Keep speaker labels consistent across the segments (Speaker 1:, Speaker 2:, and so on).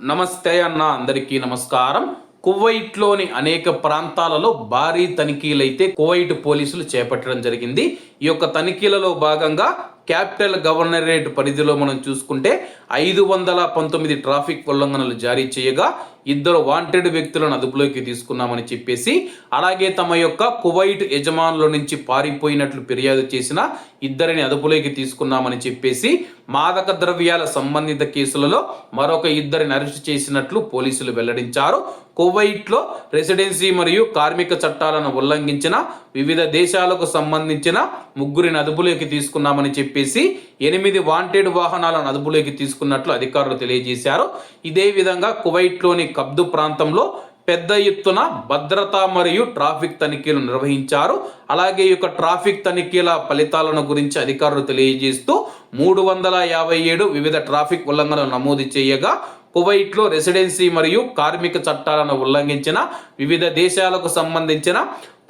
Speaker 1: నమస్తే అన్న అందరికీ నమస్కారం. కువైట్లోని అనేక ప్రాంతాలలో భారీ తనిఖీలైతే కువైట్ పోలీసులు చేపట్టడం జరిగింది. ఈ యొక్క తనిఖీలలో భాగంగా క్యాపిటల్ గవర్నరేట్ పరిధిలో మనం చూసుకుంటే ఐదు వందల పంతొమ్మిది ట్రాఫిక్ ఉల్లంఘనలు జారీ చేయగా ఇద్దరు వాంటెడ్ వ్యక్తులను అదుపులోకి తీసుకున్నామని చెప్పేసి అలాగే తమ యొక్క కువైట్ యజమానుల నుంచి పారిపోయినట్లు ఫిర్యాదు చేసిన ఇద్దరిని అదుపులోకి తీసుకున్నామని చెప్పేసి మాదక ద్రవ్యాల సంబంధిత కేసులలో మరొక ఇద్దరిని అరెస్ట్ చేసినట్లు పోలీసులు వెల్లడించారు. కువైట్లో రెసిడెన్సీ మరియు కార్మిక చట్టాలను ఉల్లంఘించిన వివిధ దేశాలకు సంబంధించిన ముగ్గురిని అదుపులోకి తీసుకున్నామని చెప్పేసి ఎనిమిది వాంటెడ్ వాహనాలను అదుపులోకి తీసుకున్నట్లు అధికారులు తెలియజేశారు. ఇదే విధంగా కువైట్లోని కబ్దు ప్రాంతంలో పెద్ద ఎత్తున భద్రత మరియు ట్రాఫిక్ తనిఖీలు నిర్వహించారు. అలాగే ఈ యొక్క ట్రాఫిక్ తనిఖీల ఫలితాలను గురించి అధికారులు తెలియజేస్తూ మూడు వందల యాభై ఏడు వివిధ ట్రాఫిక్ ఉల్లంఘనలు నమోదు చేయగా కువైట్లో రెసిడెన్సీ మరియు కార్మిక చట్టాలను ఉల్లంఘించిన వివిధ దేశాలకు సంబంధించిన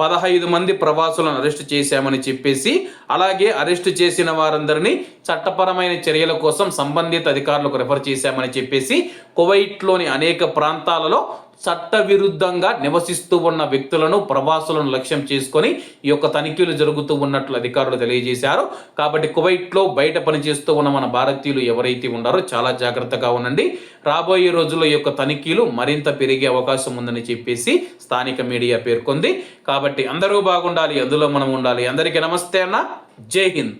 Speaker 1: పదహైదు మంది ప్రవాసులను అరెస్టు చేశామని చెప్పేసి అలాగే అరెస్టు చేసిన వారందరినీ చట్టపరమైన చర్యల కోసం సంబంధిత అధికారులకు రెఫర్ చేశామని చెప్పేసి కువైట్లోని అనేక ప్రాంతాలలో చట్టవిరుద్ధంగా నివసిస్తూ ఉన్న వ్యక్తులను ప్రవాసులను లక్ష్యం చేసుకొని ఈ యొక్క తనిఖీలు జరుగుతూ ఉన్నట్లు అధికారులు తెలియజేశారు. కాబట్టి కువైట్లో బయట పనిచేస్తూ ఉన్న మన భారతీయులు ఎవరైతే ఉన్నారో చాలా జాగ్రత్తగా ఉండండి. రాబోయే రోజుల్లో ఈ యొక్క తనిఖీలు మరింత పెరిగే అవకాశం ఉందని చెప్పేసి స్థానిక మీడియా పేర్కొంది. కాబట్టి అందరూ బాగుండాలి అందులో మనం ఉండాలి. అందరికీ నమస్తే అన్న. జై హింద్.